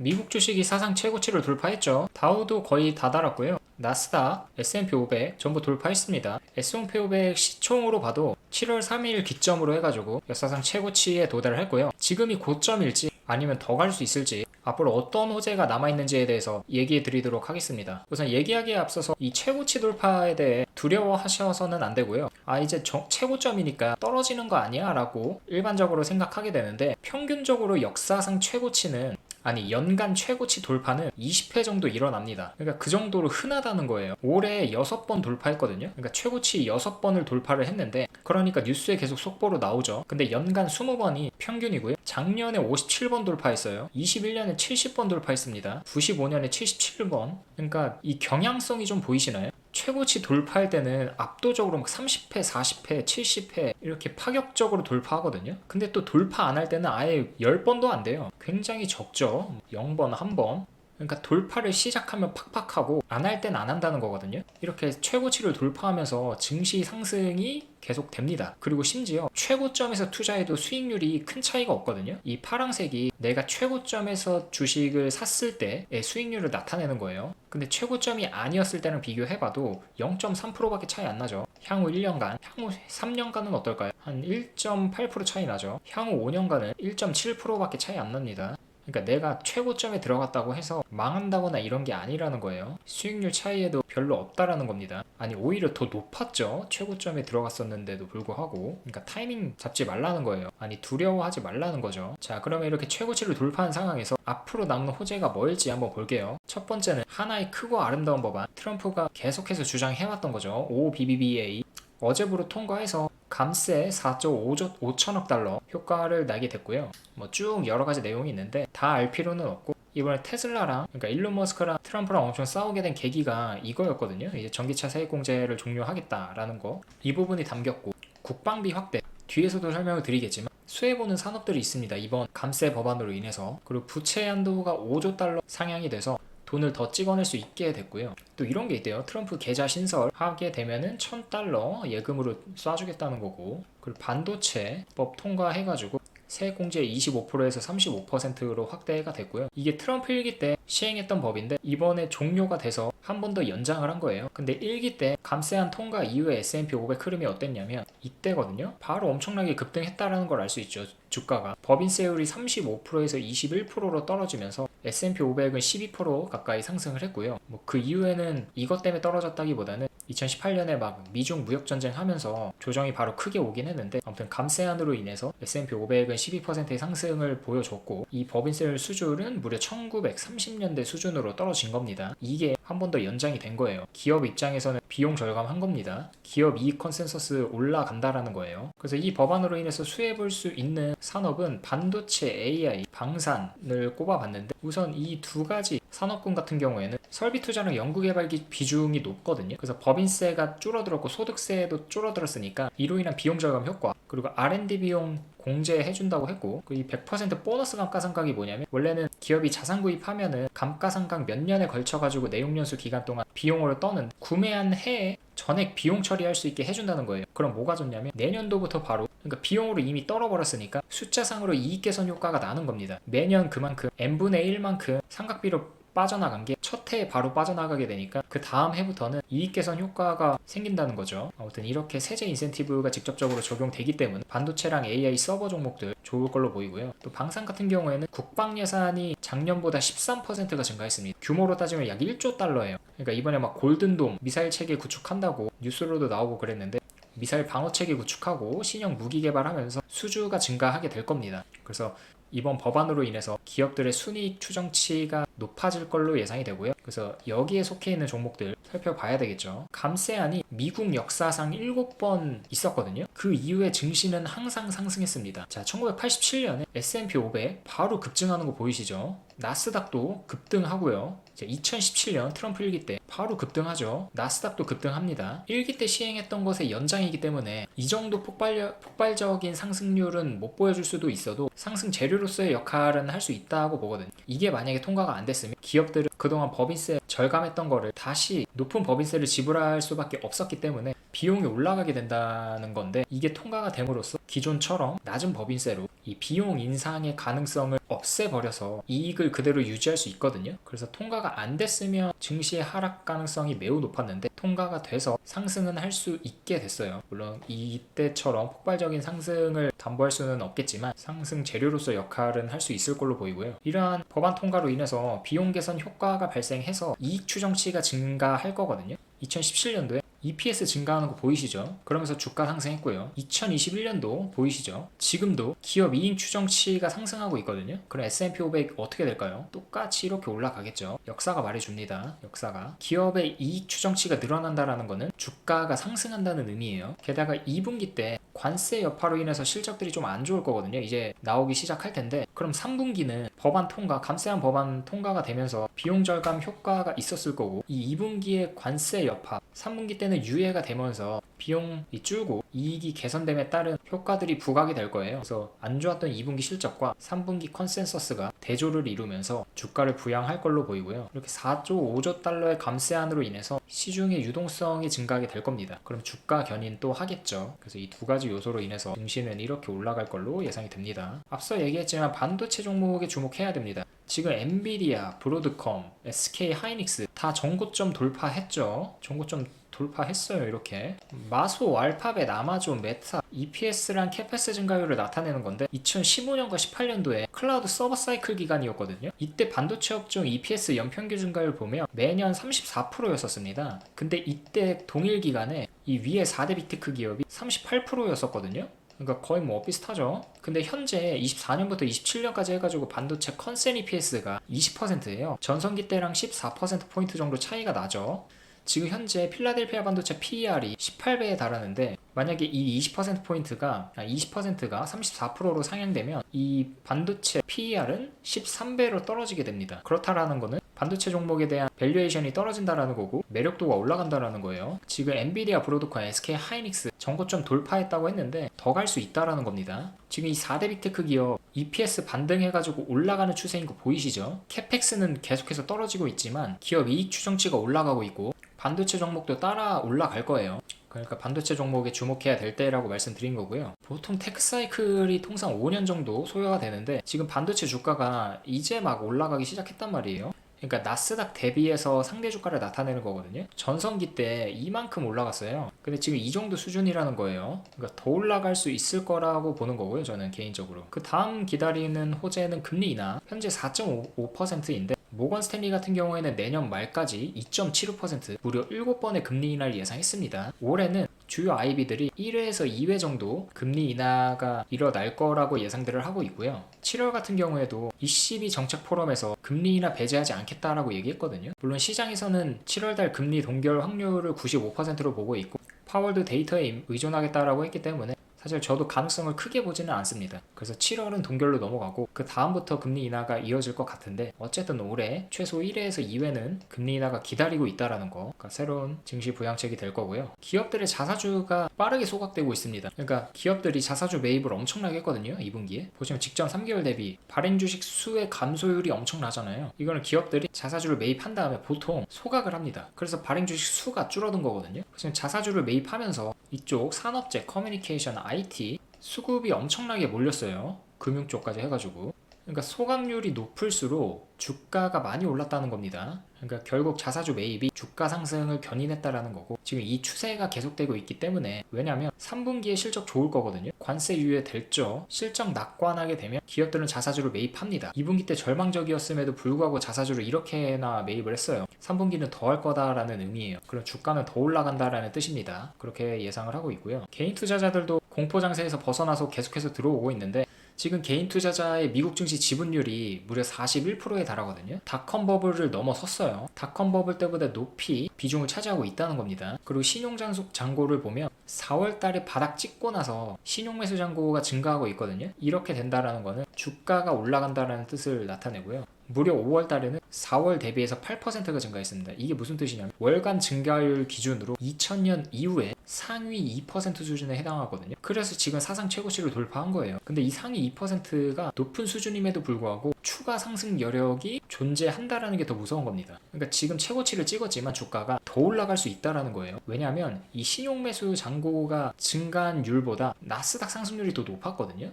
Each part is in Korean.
미국 주식이 사상 최고치를 돌파했죠. 다우도 거의 다 달았고요. 나스닥, S&P 500 전부 돌파했습니다. S&P 500 시총으로 봐도 7월 3일 기점으로 해가지고 역사상 최고치에 도달을 했고요. 지금이 고점일지 아니면 더 갈 수 있을지 앞으로 어떤 호재가 남아있는지에 대해서 얘기해 드리도록 하겠습니다. 우선 얘기하기에 앞서서 이 최고치 돌파에 대해 두려워하셔서는 안 되고요. 아, 이제 저- 최고점이니까 떨어지는 거 아니야? 라고 일반적으로 생각하게 되는데 평균적으로 역사상 최고치는 아니 연간 최고치 돌파는 20회 정도 일어납니다. 그러니까 그 정도로 흔하다는 거예요. 올해 6번 돌파했거든요. 그러니까 최고치 6번을 돌파를 했는데 그러니까 뉴스에 계속 속보로 나오죠. 근데 연간 20번이 평균이고요. 작년에 57번 돌파했어요. 21년에 70번 돌파했습니다. 95년에 77번. 그러니까 이 경향성이 좀 보이시나요? 최고치 돌파할 때는 압도적으로 막 30회, 40회, 70회 이렇게 파격적으로 돌파하거든요. 근데 또 돌파 안 할 때는 아예 10번도 안 돼요. 굉장히 적죠. 0번, 1번. 그러니까 돌파를 시작하면 팍팍하고 안 할 땐 안 한다는 거거든요. 이렇게 최고치를 돌파하면서 증시 상승이 계속 됩니다. 그리고 심지어 최고점에서 투자해도 수익률이 큰 차이가 없거든요. 이 파랑색이 내가 최고점에서 주식을 샀을 때의 수익률을 나타내는 거예요. 근데 최고점이 아니었을 때랑 비교해봐도 0.3%밖에 차이 안 나죠. 향후 1년간, 향후 3년간은 어떨까요? 한 1.8% 차이 나죠. 향후 5년간은 1.7%밖에 차이 안 납니다. 그러니까 내가 최고점에 들어갔다고 해서 망한다거나 이런 게 아니라는 거예요. 수익률 차이에도 별로 없다라는 겁니다. 아니 오히려 더 높았죠. 최고점에 들어갔었는데도 불구하고. 그러니까 타이밍 잡지 말라는 거예요. 아니 두려워하지 말라는 거죠. 자 그러면 이렇게 최고치를 돌파한 상황에서 앞으로 남는 호재가 뭘지 한번 볼게요. 첫 번째는 하나의 크고 아름다운 법안. 트럼프가 계속해서 주장해왔던 거죠. OBBBA. 어제부로 통과해서 감세 4조 5천억 달러 효과를 나게 됐고요. 뭐 쭉 여러 가지 내용이 있는데 다 알 필요는 없고 이번에 테슬라랑 그러니까 일론 머스크랑 트럼프랑 엄청 싸우게 된 계기가 이거였거든요. 이제 전기차 세액 공제를 종료하겠다라는 거. 이 부분이 담겼고 국방비 확대 뒤에서도 설명을 드리겠지만 수혜보는 산업들이 있습니다. 이번 감세 법안으로 인해서 그리고 부채 한도가 5조 달러 상향이 돼서 돈을 더 찍어낼 수 있게 됐고요. 또 이런 게 있대요. 트럼프 계좌 신설 하게 되면은 1000달러 예금으로 쏴주겠다는 거고 그리고 반도체법 통과해가지고 세액공제 25%에서 35%로 확대가 됐고요. 이게 트럼프 1기 때 시행했던 법인데 이번에 종료가 돼서 한 번 더 연장을 한 거예요. 근데 1기 때 감세안 통과 이후에 S&P 500 흐름이 어땠냐면 이때거든요. 바로 엄청나게 급등했다라는 걸 알 수 있죠. 주가가 법인세율이 35%에서 21%로 떨어지면서 S&P 500은 12% 가까이 상승을 했고요. 뭐 그 이후에는 이것 때문에 떨어졌다기보다는 2018년에 막 미중 무역 전쟁 하면서 조정이 바로 크게 오긴 했는데 아무튼 감세안으로 인해서 S&P 500은 12%의 상승을 보여줬고 이 법인세율 수준은 무려 1930년대 수준으로 떨어진 겁니다. 이게 한 번 더 연장이 된 거예요. 기업 입장에서는 비용 절감한 겁니다. 기업 이익 컨센서스 올라간다라는 거예요. 그래서 이 법안으로 인해서 수혜 볼 수 있는 산업은 반도체, AI, 방산을 꼽아봤는데 우선 이 두 가지 산업군 같은 경우에는 설비 투자랑 연구개발 기- 비중이 높거든요. 그래서 법 인세가 줄어들었고 소득세도 줄어들었으니까 이로 인한 비용 절감 효과 그리고 R&D 비용 공제해준다고 했고 그 이 100% 보너스 감가상각이 뭐냐면 원래는 기업이 자산 구입하면은 감가상각 몇 년에 걸쳐가지고 내용연수 기간 동안 비용으로 떠는 구매한 해에 전액 비용 처리할 수 있게 해준다는 거예요. 그럼 뭐가 좋냐면 내년도부터 바로 그러니까 비용으로 이미 떨어버렸으니까 숫자상으로 이익 개선 효과가 나는 겁니다. 매년 그만큼 n분의 1만큼 상각비로 빠져나간 게 첫 해에 바로 빠져나가게 되니까 그 다음 해부터는 이익 개선 효과가 생긴다는 거죠. 아무튼 이렇게 세제 인센티브가 직접적으로 적용되기 때문에 반도체랑 AI 서버 종목들 좋을 걸로 보이고요. 또 방산 같은 경우에는 국방 예산이 작년보다 13%가 증가했습니다. 규모로 따지면 약 1조 달러예요. 그러니까 이번에 막 골든돔 미사일 체계 구축한다고 뉴스로도 나오고 그랬는데 미사일 방어 체계 구축하고 신형 무기 개발하면서 수주가 증가하게 될 겁니다. 그래서 이번 법안으로 인해서 기업들의 순이익 추정치가 높아질 걸로 예상이 되고요. 그래서 여기에 속해 있는 종목들 살펴봐야 되겠죠. 감세안이 미국 역사상 7번 있었거든요. 그 이후에 증시는 항상 상승했습니다. 자, 1987년에 S&P 500 바로 급증하는 거 보이시죠? 나스닥도 급등하고요. 이제 2017년 트럼프 1기 때 바로 급등하죠. 나스닥도 급등합니다. 1기 때 시행했던 것의 연장이기 때문에 이 정도 폭발, 폭발적인 상승률은 못 보여줄 수도 있어도 상승 재료로서의 역할은 할 수 있다고 보거든요. 이게 만약에 통과가 안 됐으면 기업들은 그동안 법인세 절감했던 거를 다시 높은 법인세를 지불할 수밖에 없었기 때문에 비용이 올라가게 된다는 건데 이게 통과가 됨으로써 기존처럼 낮은 법인세로 이 비용 인상의 가능성을 없애버려서 이익을 그대로 유지할 수 있거든요. 그래서 통과가 안 됐으면 증시의 하락 가능성이 매우 높았는데 통과가 돼서 상승은 할 수 있게 됐어요. 물론 이때처럼 폭발적인 상승을 담보할 수는 없겠지만 상승 재료로서 역할은 할 수 있을 걸로 보이고요. 이러한 법안 통과로 인해서 비용 개선 효과가 발생해서 이익 추정치가 증가할 거거든요. 2017년도에 EPS 증가하는 거 보이시죠? 그러면서 주가 상승했고요. 2021년도 보이시죠? 지금도 기업 이익 추정치가 상승하고 있거든요. 그럼 S&P 500 어떻게 될까요? 똑같이 이렇게 올라가겠죠. 역사가 말해줍니다. 역사가 기업의 이익 추정치가 늘어난다라는 거는 주가가 상승한다는 의미예요. 게다가 2분기 때 관세 여파로 인해서 실적들이 좀 안 좋을 거거든요. 이제 나오기 시작할 텐데 그럼 3분기는 법안 통과, 감세한 법안 통과가 되면서 비용 절감 효과가 있었을 거고 이 2분기의 관세 여파, 3분기 때는 유예가 되면서 비용이 줄고 이익이 개선됨에 따른 효과들이 부각이 될 거예요. 그래서 안 좋았던 2분기 실적과 3분기 컨센서스가 대조를 이루면서 주가를 부양할 걸로 보이고요. 이렇게 4조 5조 달러의 감세안으로 인해서 시중의 유동성이 증가하게 될 겁니다. 그럼 주가 견인 또 하겠죠. 그래서 이 두 가지 요소로 인해서 증시는 이렇게 올라갈 걸로 예상이 됩니다. 앞서 얘기했지만 반도체 종목에 주목해야 됩니다. 지금 엔비디아, 브로드컴, SK 하이닉스 다 전고점 돌파했죠. 전고점 돌파했어요 이렇게. 마소, 알파벳, 아마존, 메타, EPS랑 캐패스 증가율을 나타내는 건데 2015년과 18년도에 클라우드 서버 사이클 기간이었거든요. 이때 반도체 업종 EPS 연평균 증가율 보면 매년 34%였었습니다. 근데 이때 동일 기간에 이 위에 4대 빅테크 기업이 38%였었거든요 그러니까 거의 뭐 비슷하죠. 근데 현재 24년부터 27년까지 해가지고 반도체 컨센 EPS가 20%예요. 전성기 때랑 14%포인트 정도 차이가 나죠. 지금 현재 필라델피아 반도체 PER이 18배에 달하는데 만약에 이 20%포인트가 20%가 34%로 상향되면 이 반도체 PER은 13배로 떨어지게 됩니다. 그렇다라는 거는 반도체 종목에 대한 밸류에이션이 떨어진다라는 거고 매력도가 올라간다라는 거예요. 지금 엔비디아, 브로드콘, SK 하이닉스 정고점 돌파했다고 했는데 더 갈 수 있다라는 겁니다. 지금 이 4대 빅테크 기업 EPS 반등해가지고 올라가는 추세인 거 보이시죠? 캐펙스는 계속해서 떨어지고 있지만 기업 이익 추정치가 올라가고 있고 반도체 종목도 따라 올라갈 거예요. 그러니까 반도체 종목에 주목해야 될 때라고 말씀드린 거고요. 보통 테크 사이클이 통상 5년 정도 소요가 되는데 지금 반도체 주가가 이제 막 올라가기 시작했단 말이에요. 그러니까 나스닥 대비해서 상대 주가를 나타내는 거거든요. 전성기 때 이만큼 올라갔어요. 근데 지금 이 정도 수준이라는 거예요. 그러니까 더 올라갈 수 있을 거라고 보는 거고요. 저는 개인적으로. 그 다음 기다리는 호재는 금리 인하. 현재 4.5%인데 모건 스탠리 같은 경우에는 내년 말까지 2.75% 무려 7번의 금리 인하를 예상했습니다. 올해는 주요 IB들이 1회에서 2회 정도 금리 인하가 일어날 거라고 예상들을 하고 있고요. 7월 같은 경우에도 ECB 정책 포럼에서 금리 인하 배제하지 않겠다라고 얘기했거든요. 물론 시장에서는 7월 달 금리 동결 확률을 95%로 보고 있고 파월도 데이터에 의존하겠다라고 했기 때문에 사실 저도 가능성을 크게 보지는 않습니다. 그래서 7월은 동결로 넘어가고 그 다음부터 금리 인하가 이어질 것 같은데 어쨌든 올해 최소 1회에서 2회는 금리 인하가 기다리고 있다라는 거 그러니까 새로운 증시 부양책이 될 거고요. 기업들의 자사주가 빠르게 소각되고 있습니다. 그러니까 기업들이 자사주 매입을 엄청나게 했거든요. 2분기에 보시면 직전 3개월 대비 발행 주식 수의 감소율이 엄청나잖아요. 이거는 기업들이 자사주를 매입한 다음에 보통 소각을 합니다. 그래서 발행 주식 수가 줄어든 거거든요. 그래서 자사주를 매입하면서 이쪽 산업재, 커뮤니케이션, IT 수급이 엄청나게 몰렸어요. 금융 쪽까지 해가지고. 그러니까 소각률이 높을수록 주가가 많이 올랐다는 겁니다. 그러니까 결국 자사주 매입이 주가 상승을 견인했다라는 거고 지금 이 추세가 계속되고 있기 때문에 왜냐하면 3분기에 실적 좋을 거거든요. 관세 유예 될죠. 실적 낙관하게 되면 기업들은 자사주를 매입합니다. 2분기 때 절망적이었음에도 불구하고 자사주를 이렇게나 매입을 했어요. 3분기는 더 할 거다라는 의미예요. 그럼 주가는 더 올라간다라는 뜻입니다. 그렇게 예상을 하고 있고요. 개인 투자자들도 공포 장세에서 벗어나서 계속해서 들어오고 있는데 지금 개인 투자자의 미국 증시 지분율이 무려 41%에 달하거든요. 닷컴 버블을 넘어섰어요. 닷컴 버블 때보다 높이 비중을 차지하고 있다는 겁니다. 그리고 신용 잔고를 보면 4월 달에 바닥 찍고 나서 신용 매수 잔고가 증가하고 있거든요. 이렇게 된다라는 거는 주가가 올라간다라는 뜻을 나타내고요. 무려 5월 달에는 4월 대비해서 8%가 증가했습니다. 이게 무슨 뜻이냐면 월간 증가율 기준으로 2000년 이후에 상위 2% 수준에 해당하거든요. 그래서 지금 사상 최고치를 돌파한 거예요. 근데 이 상위 2%가 높은 수준임에도 불구하고 추가 상승 여력이 존재한다라는 게 더 무서운 겁니다. 그러니까 지금 최고치를 찍었지만 주가가 더 올라갈 수 있다라는 거예요. 왜냐하면 이 신용 매수 잔고가 증가한 율보다 나스닥 상승률이 더 높았거든요.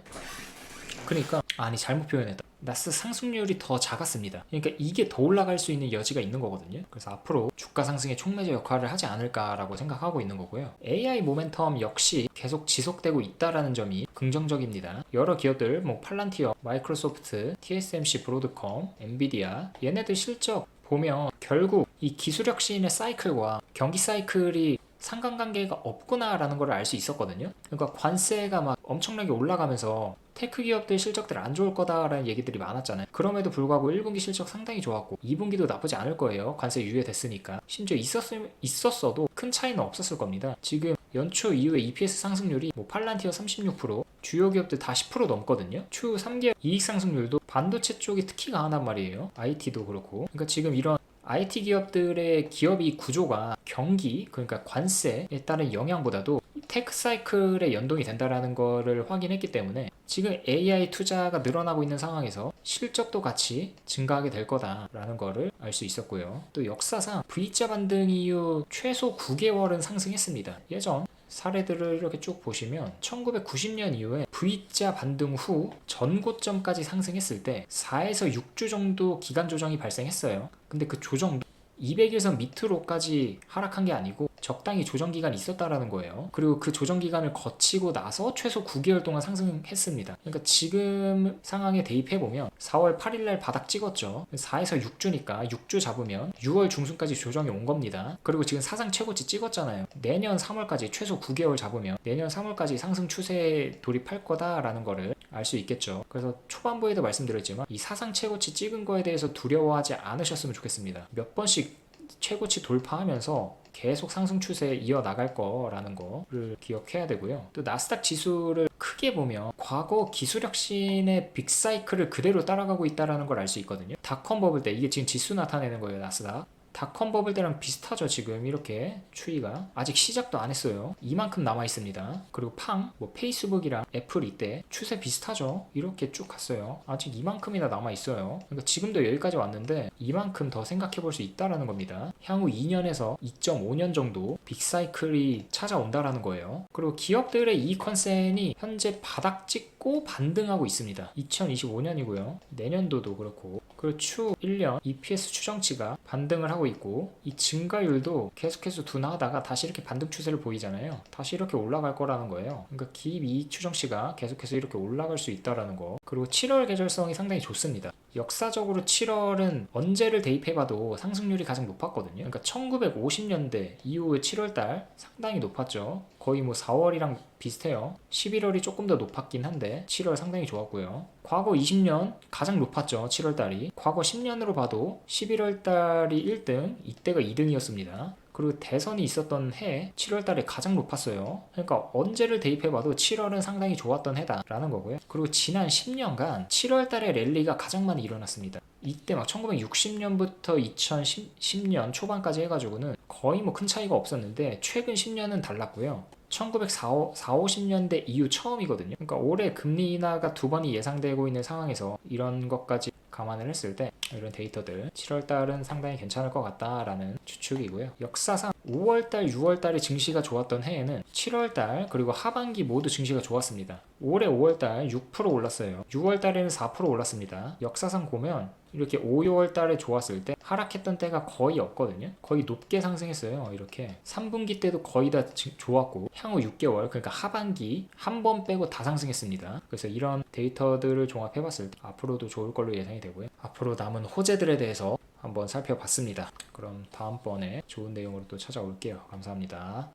그러니까 아니 잘못 표현했다. 나스 상승률이 더 작았습니다. 그러니까 이게 더 올라갈 수 있는 여지가 있는 거거든요. 그래서 앞으로 주가 상승의 촉매제 역할을 하지 않을까라고 생각하고 있는 거고요. AI 모멘텀 역시 계속 지속되고 있다라는 점이 긍정적입니다. 여러 기업들, 뭐 팔란티어, 마이크로소프트, TSMC, 브로드컴, 엔비디아 얘네들 실적 보면 결국 이 기술 혁 신의 사이클과 경기 사이클이 상관관계가 없구나라는 걸 알 수 있었거든요. 그러니까 관세가 막 엄청나게 올라가면서 테크 기업들 실적들 안 좋을 거다라는 얘기들이 많았잖아요. 그럼에도 불구하고 1분기 실적 상당히 좋았고 2분기도 나쁘지 않을 거예요. 관세 유예됐으니까. 심지어 있었음, 있었어도 큰 차이는 없었을 겁니다. 지금 연초 이후에 EPS 상승률이 뭐 팔란티어 36%, 주요 기업들 다 10% 넘거든요. 추 3개월 이익 상승률도 반도체 쪽이 특히 강하단 말이에요. IT도 그렇고. 그러니까 지금 이런 IT 기업들의 기업이 구조가 경기, 그러니까 관세에 따른 영향보다도 테크 사이클에 연동이 된다라는 거를 확인했기 때문에 지금 AI 투자가 늘어나고 있는 상황에서 실적도 같이 증가하게 될 거다라는 거를 알수 있었고요. 또 역사상 V자 반등 이후 최소 9개월은 상승했습니다. 예전 사례들을 이렇게 쭉 보시면 1990년 이후에 V자 반등 후 전고점까지 상승했을 때 4에서 6주 정도 기간 조정이 발생했어요. 근데 그 조정도 200일선 밑으로까지 하락한 게 아니고 적당히 조정 기간이 있었다라는 거예요. 그리고 그 조정 기간을 거치고 나서 최소 9개월 동안 상승했습니다. 그러니까 지금 상황에 대입해 보면 4월 8일 날 바닥 찍었죠. 4에서 6주니까 6주 잡으면 6월 중순까지 조정이 온 겁니다. 그리고 지금 사상 최고치 찍었잖아요. 내년 3월까지 최소 9개월 잡으면 내년 3월까지 상승 추세에 돌입할 거다라는 거를 알 수 있겠죠. 그래서 초반부에도 말씀드렸지만 이 사상 최고치 찍은 거에 대해서 두려워하지 않으셨으면 좋겠습니다. 몇 번씩 최고치 돌파하면서 계속 상승 추세에 이어나갈 거라는 거를 기억해야 되고요. 또 나스닥 지수를 크게 보면 과거 기술혁신의 빅사이클을 그대로 따라가고 있다는 걸 알 수 있거든요. 닷컴 버블 때 이게 지금 지수 나타내는 거예요. 나스닥. 닷컴 버블 때랑 비슷하죠 지금. 이렇게 추이가. 아직 시작도 안 했어요. 이만큼 남아 있습니다. 그리고 팡, 뭐 페이스북이랑 애플 이때 추세 비슷하죠? 이렇게 쭉 갔어요. 아직 이만큼이나 남아 있어요. 그러니까 지금도 여기까지 왔는데 이만큼 더 생각해 볼 수 있다라는 겁니다. 향후 2년에서 2.5년 정도 빅사이클이 찾아온다라는 거예요. 그리고 기업들의 이 컨센이 현재 바닥 찍 고 반등하고 있습니다 2025년이고요 내년도도 그렇고 그리고 추 1년 EPS 추정치가 반등을 하고 있고 이 증가율도 계속해서 둔화하다가 다시 이렇게 반등 추세를 보이잖아요. 다시 이렇게 올라갈 거라는 거예요. 그러니까 기입 이익 추정치가 계속해서 이렇게 올라갈 수 있다라는 거. 그리고 7월 계절성이 상당히 좋습니다. 역사적으로 7월은 언제를 대입해봐도 상승률이 가장 높았거든요. 그러니까 1950년대 이후의 7월달 상당히 높았죠. 거의 뭐 4월이랑 비슷해요. 11월이 조금 더 높았긴 한데 7월 상당히 좋았고요. 과거 20년 가장 높았죠. 7월달이. 과거 10년으로 봐도 11월달이 1등, 이때가 2등이었습니다. 그리고 대선이 있었던 해 7월달에 가장 높았어요. 그러니까 언제를 대입해봐도 7월은 상당히 좋았던 해다라는 거고요. 그리고 지난 10년간 7월달에 랠리가 가장 많이 일어났습니다. 이때 막 1960년부터 2010년 초반까지 해가지고는 거의 뭐 큰 차이가 없었는데 최근 10년은 달랐고요. 1940, 50년대 이후 처음이거든요. 그러니까 올해 금리 인하가 두 번이 예상되고 있는 상황에서 이런 것까지 감안을 했을 때 이런 데이터들 7월달은 상당히 괜찮을 것 같다라는 추측이고요. 역사상 5월달, 6월달에 증시가 좋았던 해에는 7월달 그리고 하반기 모두 증시가 좋았습니다. 올해 5월달 6% 올랐어요. 6월달에는 4% 올랐습니다. 역사상 보면 이렇게 5, 6월 달에 좋았을 때 하락했던 때가 거의 없거든요. 거의 높게 상승했어요. 이렇게 3분기 때도 거의 다 좋았고 향후 6개월 그러니까 하반기 한 번 빼고 다 상승했습니다. 그래서 이런 데이터들을 종합해 봤을 때 앞으로도 좋을 걸로 예상이 되고요. 앞으로 남은 호재들에 대해서 한번 살펴봤습니다. 그럼 다음번에 좋은 내용으로 또 찾아올게요. 감사합니다.